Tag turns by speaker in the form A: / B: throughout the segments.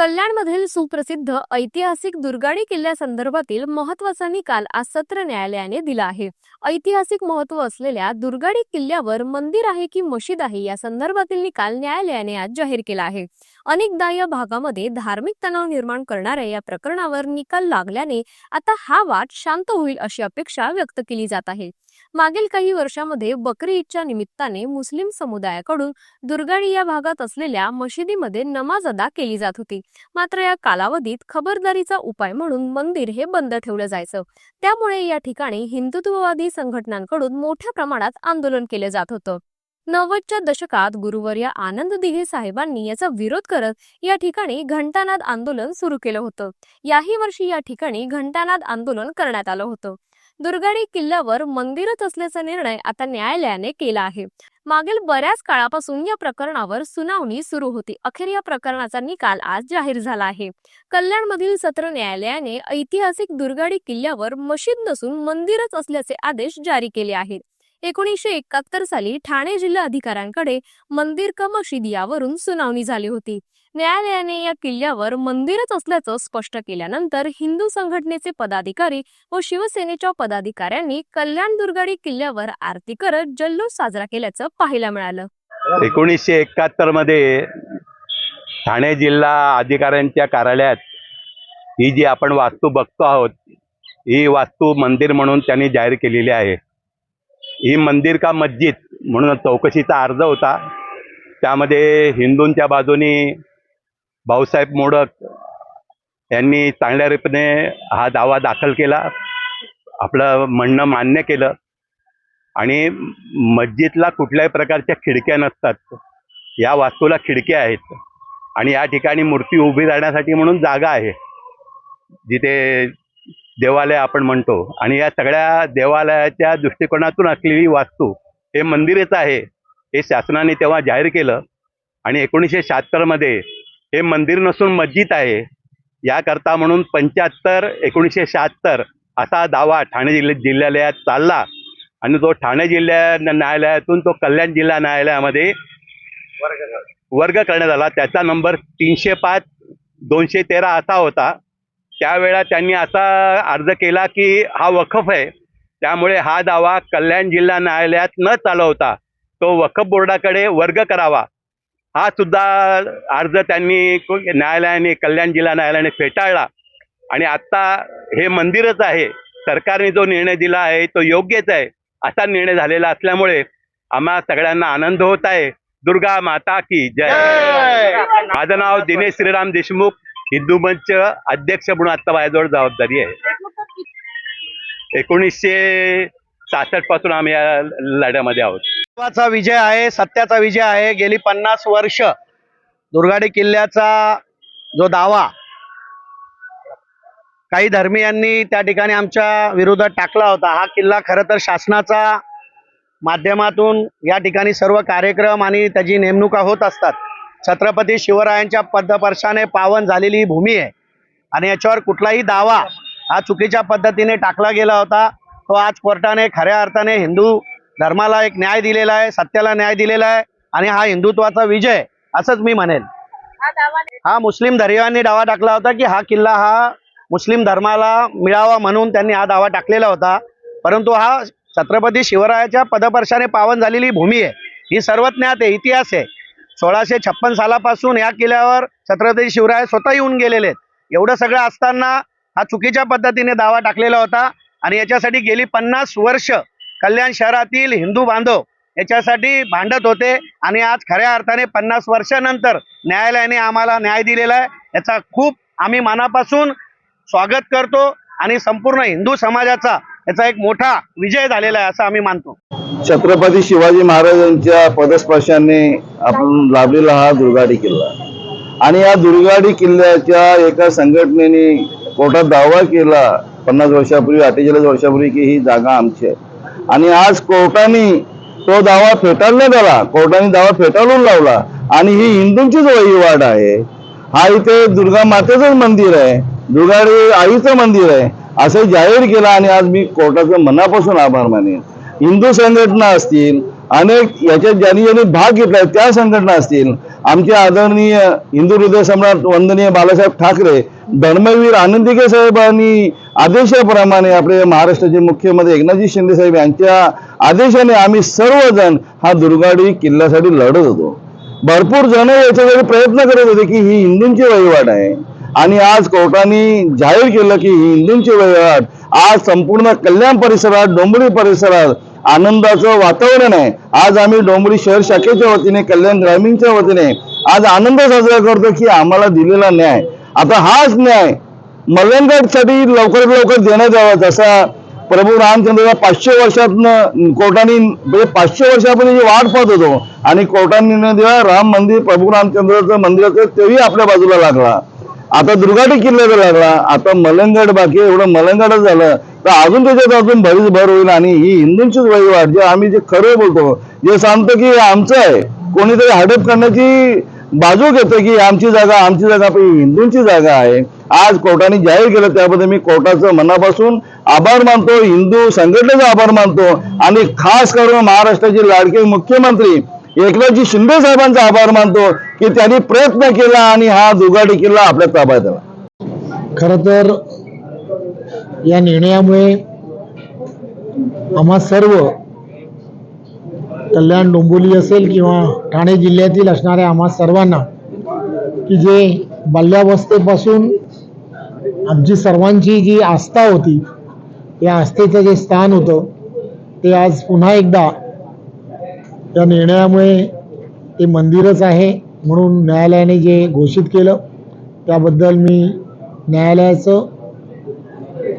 A: कल्याणमधील सुप्रसिद्ध ऐतिहासिक दुर्गाडी किल्ल्यासंदर्भातील महत्त्वाचा निकाल आज सत्र न्यायालयाने दिला आहे. ऐतिहासिक महत्त्व असलेल्या दुर्गाडी किल्ल्यावर मंदिर आहे की मशीद आहे या संदर्भातील निकाल न्यायालयाने आज जाहीर केला आहे. अनेकदा या भागामध्ये धार्मिक तणाव निर्माण करणाऱ्या या प्रकरणावर निकाल लागल्याने आता हा वाद शांत होईल अशी अपेक्षा व्यक्त केली जात आहे. मागील काही वर्षामध्ये बकरी ईदच्या निमित्ताने मुस्लिम समुदायाकडून दुर्गाडी या भागात असलेल्या मशिदीमध्ये नमाज अदा केली जात होती. मात्र या कालावधीत खबरदारीचा उपाय म्हणून मंदिर हे बंद ठेवलं जायचं. त्यामुळे या ठिकाणी हिंदुत्ववादी संघटनांकडून मोठ्या प्रमाणात आंदोलन केलं जात होतं. नव्वदच्या दशकात गुरुवर्य आनंद दिघे साहेबांनी याचा विरोध करत या ठिकाणी घंटानाद आंदोलन सुरू केलं होतं. याही वर्षी या ठिकाणी घंटानाद आंदोलन करण्यात आलं होतं. दुर्गाडी किल्ल्यावर मंदिरच असल्याचा निर्णय आता न्यायालयाने केला आहे. मागील बऱ्याच काळापासून या प्रकरणावर सुनावणी सुरू होती. अखेर या प्रकरणाचा निकाल आज जाहीर झाला आहे. कल्याणमधील सत्र न्यायालयाने ऐतिहासिक दुर्गाडी किल्ल्यावर मशीद नसून मंदिरच असल्याचे आदेश जारी केले आहेत. एकोणीसशे एकाहत्तर साली ठाणे जिल्हा अधिकाऱ्यांकडे मंदिर का मशीद यावरून सुनावणी झाली होती. न्यायालयाने या किल्ल्यावर मंदिरच असल्याचं स्पष्ट केल्यानंतर हिंदू संघटनेचे पदाधिकारी व शिवसेनेच्या पदाधिकाऱ्यांनी कल्याण दुर्गाडी किल्ल्यावर आरती करत जल्लोष साजरा केल्याचं पाहायला मिळालं.
B: एकोणीसशे एकाहत्तरमध्ये ठाणे जिल्हा अधिकाऱ्यांच्या कार्यालयात ही जी आपण वास्तू बघतो आहोत ही वास्तू मंदिर म्हणून त्यांनी जाहीर केलेली आहे. ही मंदिर का मस्जिद म्हणून चौकशीचा अर्ज होता. त्यामध्ये हिंदूंच्या बाजूनी भाऊसाहेब मोडक यांनी चांगल्या रीतीने हा दावा दाखल केला. आपलं म्हणणं मान्य केलं. आणि मस्जिदला कुठल्याही प्रकारच्या खिडक्या नसतात. या वास्तूला खिडक्या आहेत. आणि या ठिकाणी मूर्ती उभी राहण्यासाठी म्हणून जागा आहे. जिथे देवालय आपण म्हणतो. आणि या सगळ्या देवालयाच्या दृष्टिकोनातून असलेली वास्तू हे मंदिरच आहे. हे शासनाने तेव्हा जाहीर केलं. आणि एकोणीसशे शहात्तरमध्ये हे मंदिर नसून मस्जिद आहे. याकरता म्हणून पंच्याहत्तर एकोणीसशे शहात्तर असा दावा ठाणे जिल्ह्या जिल्हालयात चालला. आणि तो ठाणे जिल्हा न्यायालयातून तो कल्याण जिल्हा न्यायालयामध्ये वर्ग करण्यात आला. त्याचा नंबर तीनशे पाच दोनशे तेरा असा होता. त्यावेळा त्यांनी असा अर्ज केला की हा वखफ आहे. त्यामुळे हा दावा कल्याण जिल्हा न्यायालयात न चालवता तो वखफ बोर्डाकडे वर्ग करावा. हा सुद्धा अर्ज त्यांनी न्यायालयाने कल्याण जिल्हा न्यायालयाने फेटाळला. आणि आत्ता हे मंदिरच आहे. सरकारने जो निर्णय दिला आहे तो योग्यच आहे. असा निर्णय झालेला असल्यामुळे आम्हा सगळ्यांना आनंद होत आहे. दुर्गा माता की जय. माझं नाव दिनेश श्रीराम देशमुख. हिंदू मंच अध्यक्ष म्हणून आता माझ्याजवळ जबाबदारी आहे. एकोणीसशे सहासष्टपासून आम्ही या लढ्यामध्ये आहोत.
C: सत्वाचा विजय आहे सत्याचा विजय आहे. गेली पन्नास वर्ष दुर्गाडी किल्ल्याचा जो दावा काही धर्मीयांनी त्या ठिकाणी आमच्या विरोधात टाकला होता. हा किल्ला खरं तर शासनाचा माध्यमातून या ठिकाणी सर्व कार्यक्रम आणि त्याची नेमणुका होत असतात. छत्रपती शिवरायांच्या पदपर्शाने पावन झालेली ही भूमी आहे. आणि याच्यावर कुठलाही दावा हा चुकीच्या पद्धतीने टाकला गेला होता. तो आज कोर्टाने खऱ्या अर्थाने हिंदू धर्माला एक न्याय दिलेला आहे सत्याला न्याय दिलेला आहे आणि हा हिंदुत्वाचा विजय असंच मी म्हणेन. हा मुस्लिम धर्मियांनी दावा टाकला होता की हा किल्ला हा मुस्लिम धर्माला मिळावा म्हणून त्यांनी हा दावा टाकलेला होता. परंतु हा छत्रपती शिवरायाच्या पदपर्शाने पावन झालेली भूमी आहे. ही सर्वज्ञात आहे इतिहास आहे. सोळाशे छप्पन सालापासून या किल्ल्यावर छत्रपती शिवराय स्वतः येऊन गेलेले आहेत. एवढं सगळं असताना हा चुकीच्या पद्धतीने दावा टाकलेला होता आणि याच्यासाठी गेली पन्नास वर्ष कल्याण शहरातील हिंदू बांधव याच्यासाठी भांडत होते आणि आज खऱ्या अर्थाने पन्नास वर्षानंतर न्यायालयाने आम्हाला न्याय दिलेला आहे. याचा खूप आम्ही मनापासून स्वागत करतो आणि संपूर्ण हिंदू समाजाचा याचा एक मोठा विजय झालेला आहे असं आम्ही मानतो.
D: छत्रपती शिवाजी महाराजांच्या पदस्पर्शाने आपण लाभलेला हा दुर्गाडी किल्ला. आणि या दुर्गाडी किल्ल्याच्या एका संघटनेने कोर्टात दावा केला पन्नास वर्षापूर्वी अठ्ठेचाळीस वर्षापूर्वी की ही जागा आमची आहे. आणि आज कोर्टाने तो दावा फेटाळण्यात आला कोर्टाने दावा फेटाळून लावला. आणि ही हिंदूंचीच वहिवाट आहे. हा इथे दुर्गा मातेचंच मंदिर आहे. दुर्गाडी आईचं मंदिर आहे. असं जाहीर केलं आणि आज मी कोर्टाचं मनापासून आभार मानेन. हिंदू संघटना असतील अनेक याच्यात ज्यांनी ज्यांनी भाग घेतलाय त्या संघटना असतील आमचे आदरणीय हिंदू हृदय सम्राट वंदनीय बाळासाहेब ठाकरे धर्मवीर आनंदिके साहेबांनी आदेशाप्रमाणे आपले महाराष्ट्राचे मुख्यमंत्री एकनाथजी शिंदे साहेब यांच्या आदेशाने आम्ही सर्वजण हा दुर्गाडी किल्ल्यासाठी लढत होतो. भरपूर जण याच्यासाठी प्रयत्न करत होते की ही हिंदूंची वहिवाट आहे. आणि आज कोर्टाने जाहीर केलं की ही हिंदूंची वहिवाट. आज संपूर्ण कल्याण परिसरात डोंबिवली परिसरात आनंदाचं वातावरण आहे. आज आम्ही डोंबरी शहर शाखेच्या वतीने कल्याण ग्रामीणच्या वतीने आज आनंद साजरा करतो की आम्हाला दिलेला न्याय. आता हाच न्याय मलंगडसाठी लवकरात लवकर देण्यात यावा. जसा प्रभू रामचंद्रला पाचशे वर्षातनं कोर्टाने म्हणजे पाचशे वर्षापर्यंत जी वाट पाहत होतो. आणि कोर्टाने निर्णय राम मंदिर प्रभू रामचंद्राचं मंदिराचं तेही आपल्या बाजूला लागला. आता दुर्गाटी किल्ल्याचा लागला आता मलंगड बाकी एवढं मलंगडच झालं तर अजून त्याच्यात अजून भरीच भर होईल आणि ही हिंदूंचीच वहिवाट जे आम्ही जे खरं बोलतो जे सांगतो की आमचं आहे कोणीतरी हडप करण्याची बाजू घेतो की आमची जागा आमची जागा पण हिंदूंची जागा आहे. आज कोर्टाने जाहीर केलं त्याबद्दल मी कोर्टाचं मनापासून आभार मानतो हिंदू संघटनेचा आभार मानतो आणि खास करून महाराष्ट्राचे लाडके मुख्यमंत्री एकनाथजी शिंदे साहेबांचा आभार मानतो. की त्यांनी प्रयत्न केला आणि हा दुगाडी किल्ला आपल्या ताब्यात आला
E: खरं तर या निर्णयामुळे आम्हा सर्व कल्याण डोंबोली असेल किंवा ठाणे जिल्ह्यातील असणाऱ्या आम्हा सर्वांना की जे बाल्यावस्थेपासून आमची सर्वांची जी आस्था होती या आस्थेचं जे स्थान होतं ते आज पुन्हा एकदा या निर्णयामुळे ते मंदिरच आहे. म्हणून न्यायालयाने जे घोषित केलं त्याबद्दल मी न्यायालयाचं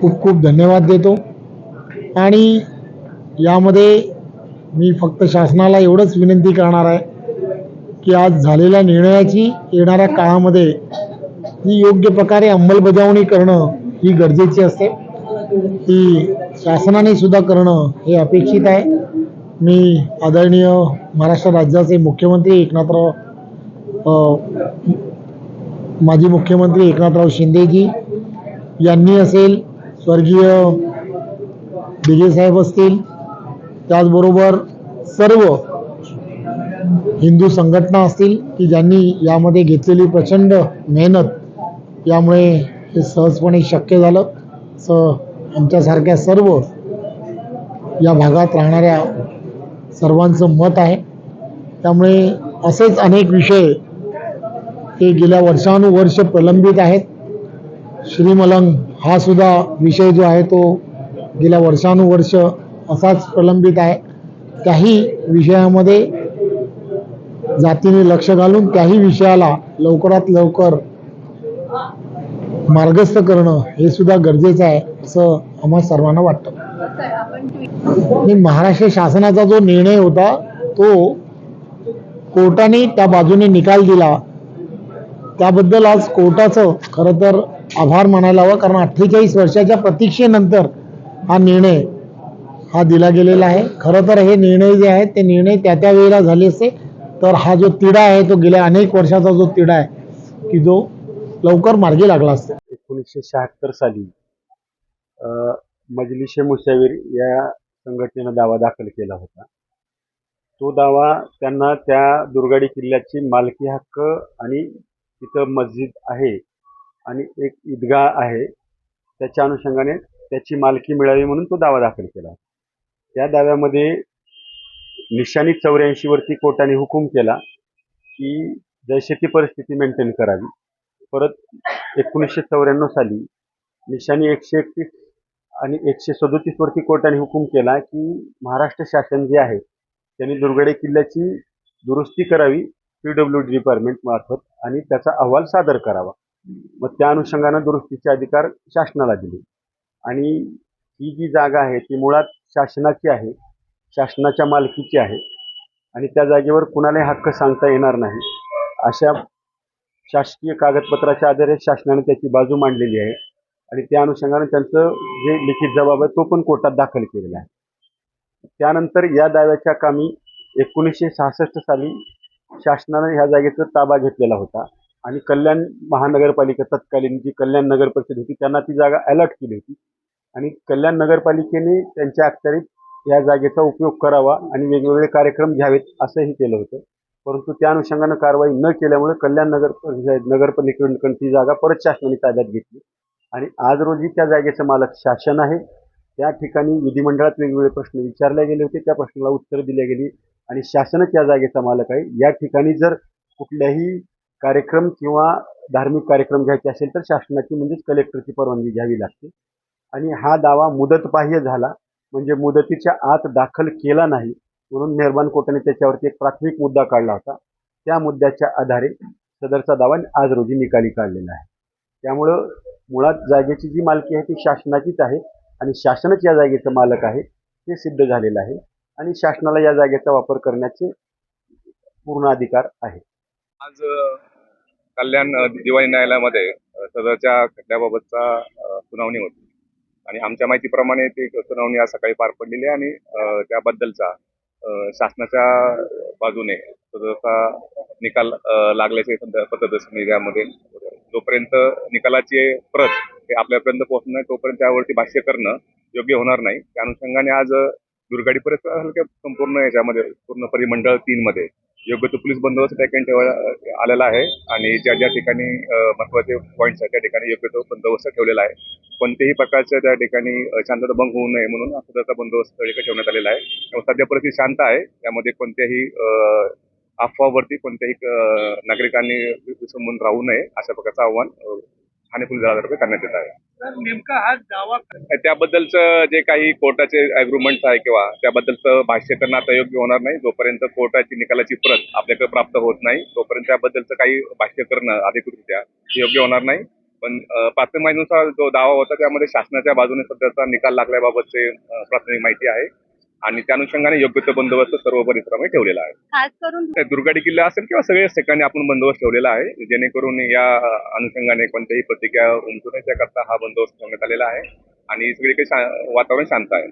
E: खूप खूप धन्यवाद देतो. आणि यामध्ये मी फक्त शासनाला एवढंच विनंती करणार आहे की आज झालेल्या निर्णयाची येणाऱ्या काळामध्ये ही योग्य प्रकारे अंमलबजावणी करणं ही गरजेची असते. ती शासनाने सुद्धा करणं हे अपेक्षित आहे. मी आदरणीय महाराष्ट्र राज्याचे मुख्यमंत्री एकनाथराव माजी मुख्यमंत्री एकनाथराव शिंदेजी यांनी असेल स्वर्गीय दिघे साहेब असतील त्याचबरोबर सर्व हिंदू संघटना असतील की ज्यांनी यामध्ये घेतलेली प्रचंड मेहनत यामुळे हे सहजपणे शक्य झालं. स आमच्यासारख्या सर्व या भागात राहणाऱ्या सर्वांचं मत आहे. त्यामुळे असेच अनेक विषय ते गेल्या वर्षानुवर्ष प्रलंबित आहेत. श्रीमलंग हा सुद्धा विषय जो आहे तो गेल्या वर्षानुवर्ष असाच प्रलंबित आहे. त्याही विषयामध्ये जातीने लक्ष घालून त्याही विषयाला लवकरात लवकर मार्गस्थ करणं हे सुद्धा गरजेचं आहे असं आम्हा सर्वांना वाटतं. आणि महाराष्ट्र शासनाचा जो निर्णय होता तो कोर्टाने त्या बाजूने निकाल दिला. त्याबद्दल आज कोर्टाचं खरं तर आभार मानायला हवं कारण अठ्ठेचाळीस वर्षाच्या प्रतीक्षेनंतर हा निर्णय हा दिला गेलेला आहे. खरं तर हे निर्णय जे आहेत ते निर्णय त्या त्या वेळेला झाले असते. तर हा जो तिढा आहे तो गेल्या अनेक वर्षाचा जो तिढा आहे की जो लवकर मार्गी लागला असतो.
F: एकोणीसशे शहात्तर साली मजलिशे मुसावीर या संघटनेनं दावा दाखल केला होता. तो दावा त्यांना त्या दुर्गाडी किल्ल्याची मालकी हक्क आणि तिथं मस्जिद आहे आणि एक ईदगाह आहे. त्याच्या अनुषंगाने त्याची मालकी मिळावी म्हणून तो दावा दाखल केला. त्या दाव्यामध्ये निशाणी चौऱ्याऐंशीवरती कोर्टाने हुकूम केला की जैसे ती परिस्थिती मेंटेन करावी. परत एकोणीसशे चौऱ्याण्णव साली निशाणी एकशे एकतीस आणि एकशे सदोतीसवरती कोर्टाने हुकूम केला की महाराष्ट्र शासन जे आहे त्यांनी दुर्गडे किल्ल्याची दुरुस्ती करावी. पी डब्ल्यू डी डिपार्टमेंट मार्फत आणि त्याचा अहवाल सादर करावा. मग त्या अनुषंगानं दुरुस्तीचे अधिकार शासनाला दिले. आणि ही जी जागा आहे ती मुळात शासनाची आहे शासनाच्या मालकीची आहे. आणि त्या जागेवर कुणालाही हक्क सांगता येणार नाही अशा शासकीय कागदपत्राच्या आधारे शासनाने त्याची बाजू मांडलेली आहे. आणि त्या अनुषंगाने त्यांचं जे लिखित जबाब आहे तो पण कोर्टात दाखल केलेला आहे. त्यानंतर या दाव्याच्या कामी एकोणीसशे सहासष्ट साली शासनानं ह्या जागेचा ताबा घेतलेला होता. आणि कल्याण महानगरपालिका तत्कालीन जी कल्याण नगर परिषद होती त्यांना ती जागा अलॉट केली होती. आणि कल्याण नगरपालिकेने त्यांच्या अखत्यारीत या जागेचा उपयोग करावा आणि वेगवेगळे कार्यक्रम घ्यावेत असंही केलं होतं. परंतु त्या अनुषंगानं कारवाई न केल्यामुळे कल्याण नगर परिषद नगरपालिकेकडून ती जागा परत शासनाने ताब्यात घेतली. आणि आज रोजी त्या जागेचं मालक शासन आहे. त्या ठिकाणी विधिमंडळात वेगवेगळे प्रश्न विचारले गेले होते. त्या प्रश्नाला उत्तर दिले गेली. आणि शासनच या जागेचा मालक आहे. या ठिकाणी जर कुठल्याही कार्यक्रम किंवा धार्मिक कार्यक्रम घ्यायचे असेल तर शासनाची म्हणजेच कलेक्टरची परवानगी घ्यावी लागते. आणि हा दावा मुदतबाह्य झाला म्हणजे मुदतीच्या आत दाखल केला नाही म्हणून मेहरबान कोर्टाने त्याच्यावरती एक प्राथमिक मुद्दा काढला होता. त्या मुद्द्याच्या आधारे सदरचा दावा आज रोजी निकाली काढलेला आहे. त्यामुळं मुळात जागेची जी मालकी आहे ती शासनाचीच आहे आणि शासनच या जागेचं मालक आहे हे सिद्ध झालेलं आहे. आणि शासनाला या जागेचा वापर करण्याचे पूर्ण अधिकार आहे.
G: आज कल्याण दिवाळी न्यायालयामध्ये सदरच्या खटल्याबाबतचा सुनावणी होती. आणि आमच्या माहितीप्रमाणे ती सुनावणी आज सकाळी पार पडलेली आहे आणि त्याबद्दलचा शासनाच्या बाजूने सदरचा निकाल लागल्याचे पत्रदर्शनी यामध्ये जोपर्यंत निकालाची प्रत हे आपल्यापर्यंत पोहोचणं तोपर्यंत त्यावरती भाष्य करणं योग्य होणार नाही. त्या अनुषंगाने आज दुर्गाडी परिसर हलक्या संपूर्ण याच्यामध्ये पूर्ण परिमंडळ तीन मध्ये योग्य तो पोलीस बंदोबस्त त्या ठिकाणी आलेला आहे आणि ज्या ज्या ठिकाणी महत्त्वाचे पॉईंट्स आहेत त्या ठिकाणी योग्य तो बंदोबस्त ठेवलेला आहे. कोणत्याही प्रकारच्या त्या ठिकाणी शांतता भंग होऊ नये म्हणून सदरचा बंदोबस्त ठेवण्यात आलेला आहे. सध्या परिस्थिती शांत आहे. त्यामध्ये कोणत्याही अफवावरती कोणत्याही नागरिकांनी विसंबून राहू नये अशा प्रकारचं आव्हान ठाणे पोलीस दलातर्फे करण्यात येत आहे.
C: नेमका हा दावा
G: त्याबद्दलचं जे काही कोर्टाचे अग्रुमेंट्स आहे किंवा त्याबद्दलचं भाष्य करणं आता योग्य होणार नाही. जोपर्यंत कोर्टाची निकालाची प्रत आपल्याकडे प्राप्त होत नाही तोपर्यंत त्याबद्दलचं काही भाष्य करणं अधिकृतरित्या योग्य होणार नाही. पण प्राथमिक माहितीनुसार जो दावा होता त्यामध्ये शासनाच्या बाजूने सध्याचा निकाल लागल्याबाबतचे प्राथमिक माहिती आहे. आणि त्या अनुषंगाने योग्य तो बंदोबस्त सर्व परिसरामध्ये ठेवलेला आहे.
A: खास करून
G: दुर्गाडी किल्ला असेल किंवा सगळ्याच ठिकाणी आपण बंदोबस्त ठेवलेला आहे जेणेकरून या अनुषंगाने कोणत्याही प्रतिक्रिया उमटू नये त्याकरता हा बंदोबस्त ठेवण्यात आलेला आहे. आणि सगळीकडे वातावरण शांत आहे.